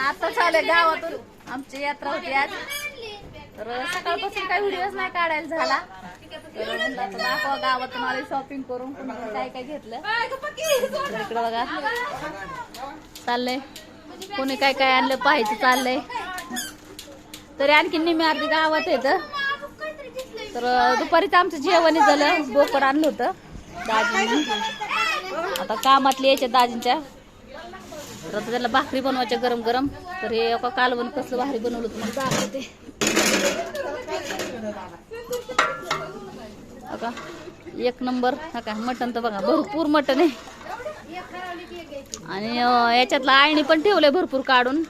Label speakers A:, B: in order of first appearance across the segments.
A: आता चालले गावातून. आमची यात्रा होती आज. तर सकाळपासून काही व्हिडिओज नाही काढायला झाला. गावात तुम्हाला शॉपिंग करून. काय काय घेतलं. तर इकडं बघा. चाललंय. कोणी काय काय आणलं पाहायचं चाललंय. तरी आणखी निम्मी अर्धी गावात येत तर दुपारीच आमचं जेवण झालं. बोकड आणलं होतं दाजींनी. आता कामातले यायच्या दाजींच्या. तर आता त्याला भाकरी बनवायच्या गरम गरम. तर हे एका कालवण कसलं भारी बनवलं होतं दाखवते. एक नंबर. का मटण तर बघा भरपूर मटण आहे. आणि अं, याच्यातलं आळणी पण ठेवलंय भरपूर काढून.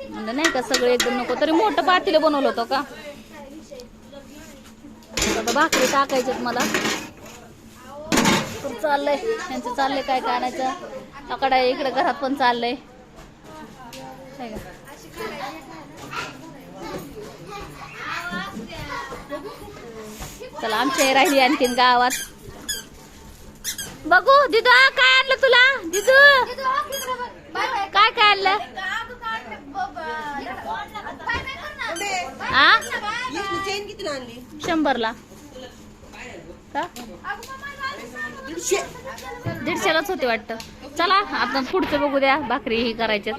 A: म्हणजे नाही का सगळं एकदम नको तरी मोठं पातीला बनवलं होतं का? आता भाकरी टाकायच्यात मला. तर चाललंय. यांचं चाललंय काय काय आणायचं आकडा इकडे घरात पण चाललंय. हाय का? चला आमच्या राहिली आणखीन गावात. बघू दिदू काय आणलं तुला दिदू काय काय आणलं आ?
B: चेन किती आणली
A: शंभरला. का?
B: दीडशे
A: दीडशेलाच होते वाटतं. चला आपण पुढचं बघू द्या भाकरी ही करायच्यात.